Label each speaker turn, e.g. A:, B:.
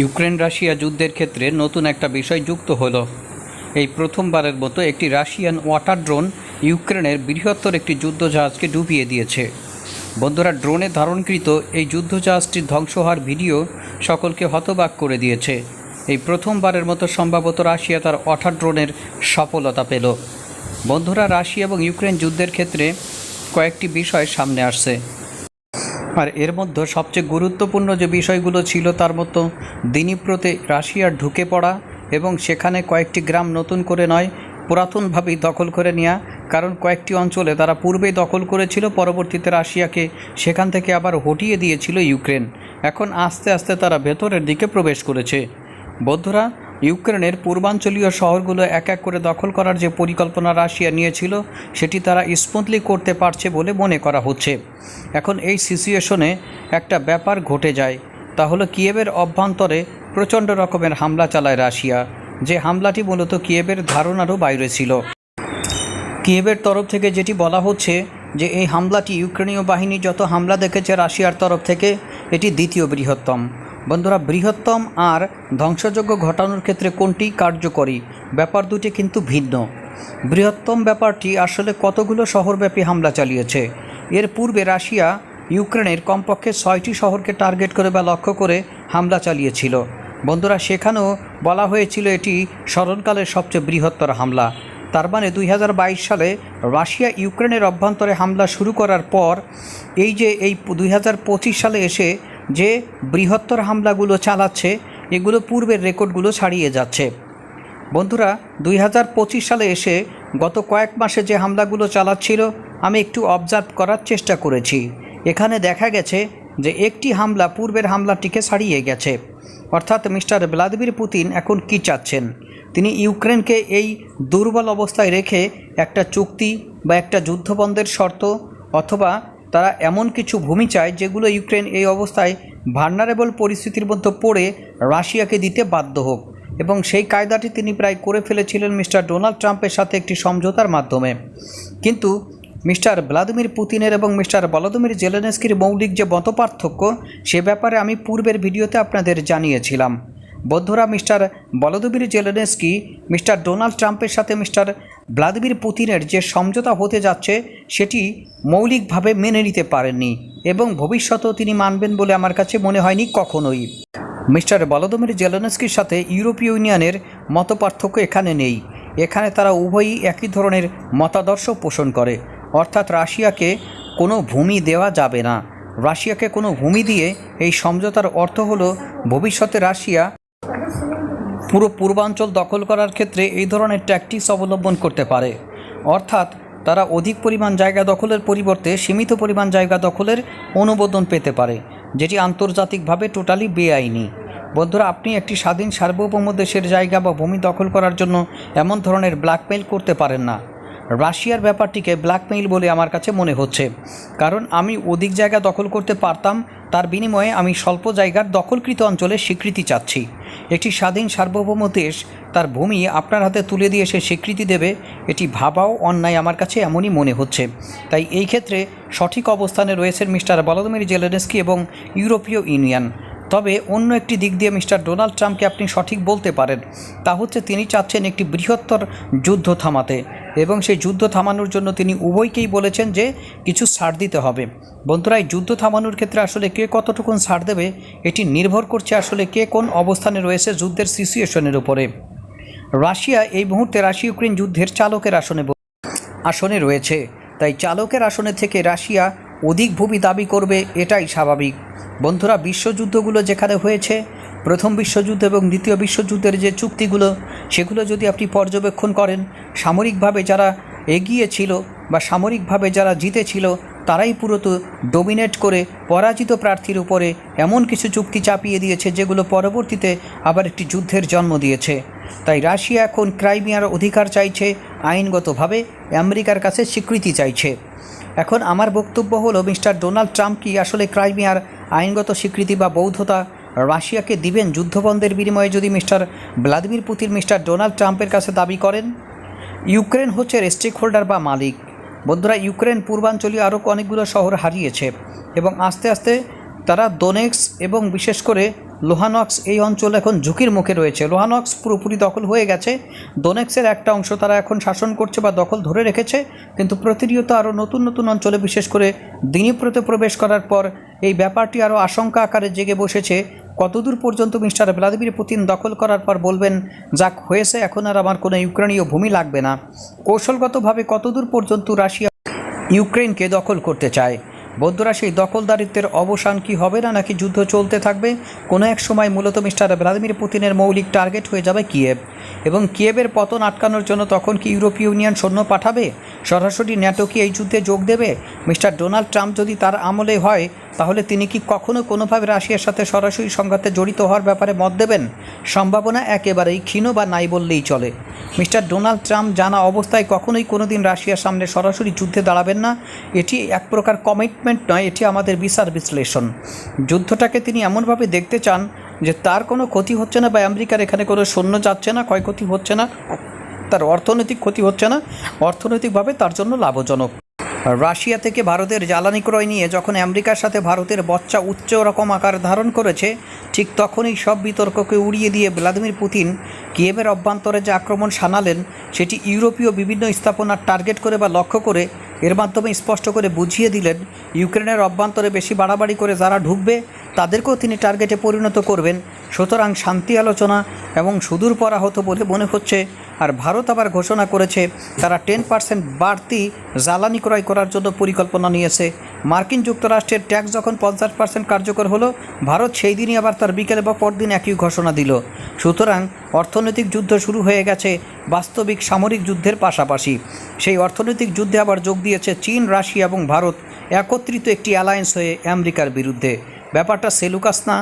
A: Ukraine Russia যুদ্ধের ক্ষেত্রে নতুন একটা বিষয় যুক্ত হলো। এই প্রথমবারের মতো একটি রাশিয়ান ওয়াটার ড্রোন ইউক্রেনের বৃহত্তর একটি যুদ্ধজাহাজকে ডুবিয়ে দিয়েছে। বন্ধুরা, ড্রোনে ধারণকৃত এই যুদ্ধজাহাজটির ধ্বংস হওয়ার ভিডিও সকলকে হতবাক করে দিয়েছে। এই প্রথমবারের মতো সম্ভবত রাশিয়া তার ওয়াটার ড্রোনের সফলতা পেল। বন্ধুরা, রাশিয়া এবং ইউক্রেন যুদ্ধের ক্ষেত্রে কয়েকটি বিষয় সামনে আসছে। আর এর মধ্যে সবচেয়ে গুরুত্বপূর্ণ যে বিষয়গুলো ছিল তার মতো দিনীপ্রতে রাশিয়ার ঢুকে পড়া এবং সেখানে কয়েকটি গ্রাম নতুন করে নয়, পুরাতনভাবেই দখল করে নেওয়া কারণ কয়েকটি অঞ্চলে তারা পূর্বেই দখল করেছিল, পরবর্তীতে রাশিয়াকে সেখান থেকে আবার হটিয়ে দিয়েছিল ইউক্রেন। এখন আস্তে আস্তে তারা ভেতরের দিকে প্রবেশ করেছে। বন্ধুরা ইউক্রেনের পূর্বাঞ্চলীয় শহরগুলো এক এক করে দখল করার যে পরিকল্পনা রাশিয়া নিয়েছিল, সেটি তারা স্মুথলি করতে পারছে বলে মনে করা হচ্ছে। এখন এই সিচুয়েশনে একটা ব্যাপার ঘটে যায়। তা হলো কিয়েবের অভ্যন্তরে প্রচণ্ড রকমের হামলা চালায় রাশিয়া, যে হামলাটি মূলত কিয়েবের ধারণারও বাইরে ছিল। কিয়েবের তরফ থেকে যেটি বলা হচ্ছে যে, এই হামলাটি ইউক্রেনীয় বাহিনী যত হামলা দেখেছে রাশিয়ার তরফ থেকে, এটি দ্বিতীয় বৃহত্তম। বন্ধুরা, বৃহত্তম আর ধ্বংসযোগ্য ঘটানোর ক্ষেত্রে কোনটি কার্যকরী? ব্যাপার দুটি কিন্তু ভিন্ন। বৃহত্তম ব্যাপারটি আসলে কতগুলো শহরব্যাপী হামলা চালিয়েছে? এর পূর্বে রাশিয়া, ইউক্রেনের কমপক্ষে ছয়টি শহরকে টার্গেট করে বা লক্ষ্য করে হামলা চালিয়েছিল। বন্ধুরা, সেখানেও বলা হয়েছিল এটি স্মরণকালের সবচেয়ে বৃহত্তর হামলা। তার মানে দুই হাজার বাইশ সালে রাশিয়া ইউক্রেনের অভ্যন্তরে হামলা শুরু করার পর, এই যে এই দুই হাজার পঁচিশ সালে এসে যে বৃহত্তর হামলাগুলো চালাচ্ছে, এগুলো পূর্বের রেকর্ডগুলো ছাড়িয়ে যাচ্ছে। বন্ধুরা, দুই হাজার পঁচিশ সালে এসে গত কয়েক মাসে যে হামলাগুলো চালাচ্ছিল, আমি একটু অবজার্ভ করার চেষ্টা করেছি। এখানে দেখা গেছে যে একটি হামলা পূর্বের হামলাটিকে ছাড়িয়ে গেছে। অর্থাৎ মিস্টার ভ্লাদিমির পুতিন এখন কি চাচ্ছেন? তিনি ইউক্রেনকে এই দুর্বল অবস্থায় রেখে একটা চুক্তি বা একটা যুদ্ধবন্ধের শর্ত, অথবা তারা এমন কিছু ভূমি চায় যেগুলো ইউক্রেন এই অবস্থায় ভার্নারেবল পরিস্থিতির মধ্যে পড়ে রাশিয়াকে দিতে বাধ্য হোক। এবং সেই কায়দাটি তিনি প্রায় করে ফেলেছিলেন মিস্টার ডোনাল্ড ট্রাম্পের সাথে একটি সমঝোতার মাধ্যমে। কিন্তু মিস্টার ভ্লাদিমির পুতিনের এবং মিস্টার ভলাদিমির জেলেনস্কির মৌলিক যে মতপার্থক্য, সে ব্যাপারে আমি পূর্বের ভিডিওতে আপনাদের জানিয়েছিলাম। বন্ধুরা, mister Vladimir Zelensky, mister Donald ট্রাম্পের সাথে মিস্টার ভ্লাদিমির পুতিনের যে সমঝোতা হতে যাচ্ছে সেটি মৌলিকভাবে মেনে নিতে পারেননি এবং ভবিষ্যতেও তিনি মানবেন বলে আমার কাছে মনে হয়নি কখনোই। মিস্টার বলদমির জেলেনস্কির সাথে ইউরোপীয় ইউনিয়নের মতপার্থক্য এখানে নেই। এখানে তারা উভয়ই একই ধরনের মতাদর্শ পোষণ করে। অর্থাৎ রাশিয়াকে কোনো ভূমি দেওয়া যাবে না। রাশিয়াকে কোনো ভূমি দিয়ে এই সমঝোতার অর্থ হলো ভবিষ্যতে রাশিয়া পুরো পূর্বাঞ্চল দখল করার ক্ষেত্রে এই ধরনের ট্যাকটিক্স অবলম্বন করতে পারে। অর্থাৎ তারা অধিক পরিমাণ জায়গা দখলের পরিবর্তে সীমিত পরিমাণ জায়গা দখলের অনুমোদন পেতে পারে, যেটি আন্তর্জাতিকভাবে টোটালি বেআইনি। বন্ধুরা, আপনি একটি স্বাধীন সার্বভৌম দেশের জায়গা বা ভূমি দখল করার জন্য এমন ধরনের ব্ল্যাকমেইল করতে পারেন না। রাশিয়ার ব্যাপারটিকে ব্ল্যাকমেইল বলে আমার কাছে মনে হচ্ছে। কারণ আমি অধিক জায়গা দখল করতে পারতাম, তার বিনিময়ে আমি স্বল্প জায়গার দখলকৃত অঞ্চলে স্বীকৃতি চাচ্ছি। একটি স্বাধীন সার্বভৌম দেশ, তার ভূমি আপনার হাতে তুলে দিয়ে সে স্বীকৃতি দেবে, এটি ভাবাও অন্যায় আমার কাছে এমনই মনে হচ্ছে। তাই এই ক্ষেত্রে সঠিক অবস্থানে রয়েছেন মিস্টার বলদমির জেলেনস্কি এবং ইউরোপীয় ইউনিয়ন। তবে অন্য একটি দিক দিয়ে মিস্টার ডোনাল্ড ট্রাম্পকে আপনি সঠিক বলতে পারেন। তা হচ্ছে তিনি চাচ্ছেন একটি বৃহত্তর যুদ্ধ থামাতে। এবং সেই যুদ্ধ থামানোর জন্য তিনি উভয়কেই বলেছেন যে কিছু ছাড় দিতে হবে। বন্ধুরা, এই যুদ্ধ থামানোর ক্ষেত্রে আসলে কে কতটুকুন ছাড় দেবে, এটি নির্ভর করছে আসলে কে কোন অবস্থানে রয়েছে যুদ্ধের সিচুয়েশনের উপরে। রাশিয়া এই মুহূর্তে রাশিয়া ইউক্রেন যুদ্ধের চালকের আসনে আসনে রয়েছে। তাই চালকের আসনে থেকে রাশিয়া অধিক ভূমি দাবি করবে, এটাই স্বাভাবিক। বন্ধুরা, বিশ্বযুদ্ধগুলো যেখানে হয়েছে প্রথম বিশ্বযুদ্ধ এবং দ্বিতীয় বিশ্বযুদ্ধের যে চুক্তিগুলো, সেগুলো যদি আপনি পর্যবেক্ষণ করেন, সামরিকভাবে যারা এগিয়ে ছিল বা সামরিকভাবে যারা জিতেছিল, তারাই পুরোত ডোমিনেট করে পরাজিত প্রার্থীর উপরে এমন কিছু চুক্তি চাপিয়ে দিয়েছে, যেগুলো পরবর্তীতে আবার একটি যুদ্ধের জন্ম দিয়েছে। তাই রাশিয়া এখন ক্রাইমিয়ার অধিকার চাইছে, আইনগতভাবে আমেরিকার কাছে স্বীকৃতি চাইছে। এখন আমার বক্তব্য হলো, মিস্টার ডোনাল্ড ট্রাম্প কি আসলে ক্রাইমিয়ার আইনগত স্বীকৃতি বা বৌদ্ধতা রাশিয়াকে দিবেন যুদ্ধবন্ধের বিনিময়ে যদি mister Vladimir Putin, mister Donald ট্রাম্পের কাছে দাবি করেন। ইউক্রেন হচ্ছে স্টেক হোল্ডার বা মালিক। বন্ধুরা, ইউক্রেন পূর্বাঞ্চলীয় আরও অনেকগুলো শহর হারিয়েছে এবং আস্তে আস্তে তারা দোনেক্স এবং বিশেষ করে লোহানক্স এই অঞ্চল এখন ঝুঁকির মুখে রয়েছে। লোহানক্স পুরোপুরি দখল হয়ে গেছে। দোনেক্সের একটা অংশ তারা এখন শাসন করছে বা দখল ধরে রেখেছে, কিন্তু প্রতিনিয়ত আরও নতুন নতুন অঞ্চলে, বিশেষ করে দিনীপ্রতে প্রবেশ করার পর এই ব্যাপারটি আরও আশঙ্কা আকারে জেগে বসেছে। কতদূর পর্যন্ত মিস্টার ভ্লাদিমির পুতিন দখল করার পর বলবেন, যাক, হয়েছে, এখন আর আমার কোনো ইউক্রেনীয় ভূমি লাগবে না। কৌশলগতভাবে কতদূর পর্যন্ত রাশিয়া ইউক্রেনকে দখল করতে চায়? বৌদ্ধরা সেই দখলদারিত্বের অবসান কি হবে না নাকি যুদ্ধ চলতে থাকবে? কোনো এক সময় মূলত মিস্টার ভ্লাদিমির পুতিনের মৌলিক টার্গেট হয়ে যাবে কিয়েভ। এবং কিয়েভের পতন আটকানোর জন্য তখন কি ইউরোপীয় ইউনিয়ন সৈন্য পাঠাবে? সরাসরি ন্যাটো কি এই যুদ্ধে যোগ দেবে? মিস্টার ডোনাল্ড ট্রাম্প যদি তার আমলে হয় তাহলে তিনি কি কখনো কোনোভাবে রাশিয়ার সাথে সরাসরি সংঘাতে জড়িত হওয়ার ব্যাপারে মত দেবেন? সম্ভাবনা একেবারেই ক্ষীণ বা নাই বললেই চলে। মিস্টার ডোনাল্ড ট্রাম্প জানা অবস্থায় কখনোই কোনোদিন রাশিয়ার সামনে সরাসরি যুদ্ধে দাঁড়াবেন না। এটি এক প্রকার কমিটমেন্ট নয়, এটি আমাদের বিচার বিশ্লেষণ। যুদ্ধটাকে তিনি এমনভাবে দেখতে চান যে তার কোনো ক্ষতি হচ্ছে না বা আমেরিকার এখানে কোনো সৈন্য যাচ্ছে না, ক্ষয়ক্ষতি হচ্ছে না, তার অর্থনৈতিক ক্ষতি হচ্ছে না। অর্থনৈতিকভাবে তার জন্য লাভজনক। রাশিয়া থেকে ভারতের জ্বালানি ক্রয় নিয়ে যখন আমেরিকার সাথে ভারতের বচ্চা উচ্চ রকম আকার ধারণ করেছে, ঠিক তখনই সব বিতর্ককে উড়িয়ে দিয়ে ভ্লাদিমির পুতিন কিয়েভের অভ্যন্তরে যে আক্রমণ সানালেন সেটি ইউরোপীয় বিভিন্ন স্থাপনার টার্গেট করে বা লক্ষ্য করে, এর মাধ্যমে স্পষ্ট করে বুঝিয়ে দিলেন, ইউক্রেনের অভ্যন্তরে বেশি বাড়াবাড়ি করে যারা ঢুকবে তাদেরকেও তিনি টার্গেটে পরিণত করবেন। সুতরাং শান্তি আলোচনা এবং সুদূর পরা হতো বলে মনে হচ্ছে। আর ভারত আবার ঘোষণা করেছে, তারা টেন পার্সেন্ট বাড়তি জ্বালানি ক্রয় করার জন্য পরিকল্পনা নিয়েছে। মার্কিন যুক্তরাষ্ট্রের ট্যাক্স যখন পঞ্চাশ পার্সেন্ট কার্যকর হলো, ভারত সেই দিনই আবার তার বিকেলে বা পরদিন একই ঘোষণা দিল। সুতরাং অর্থনৈতিক যুদ্ধ শুরু হয়ে গেছে বাস্তবিক সামরিক যুদ্ধের পাশাপাশি। সেই অর্থনৈতিক যুদ্ধে আবার যোগ দিয়েছে চীন, রাশিয়া এবং ভারত, একত্রিত একটি অ্যালায়েন্স হয়ে আমেরিকার বিরুদ্ধে। ব্যাপারটা সেলুকাস না।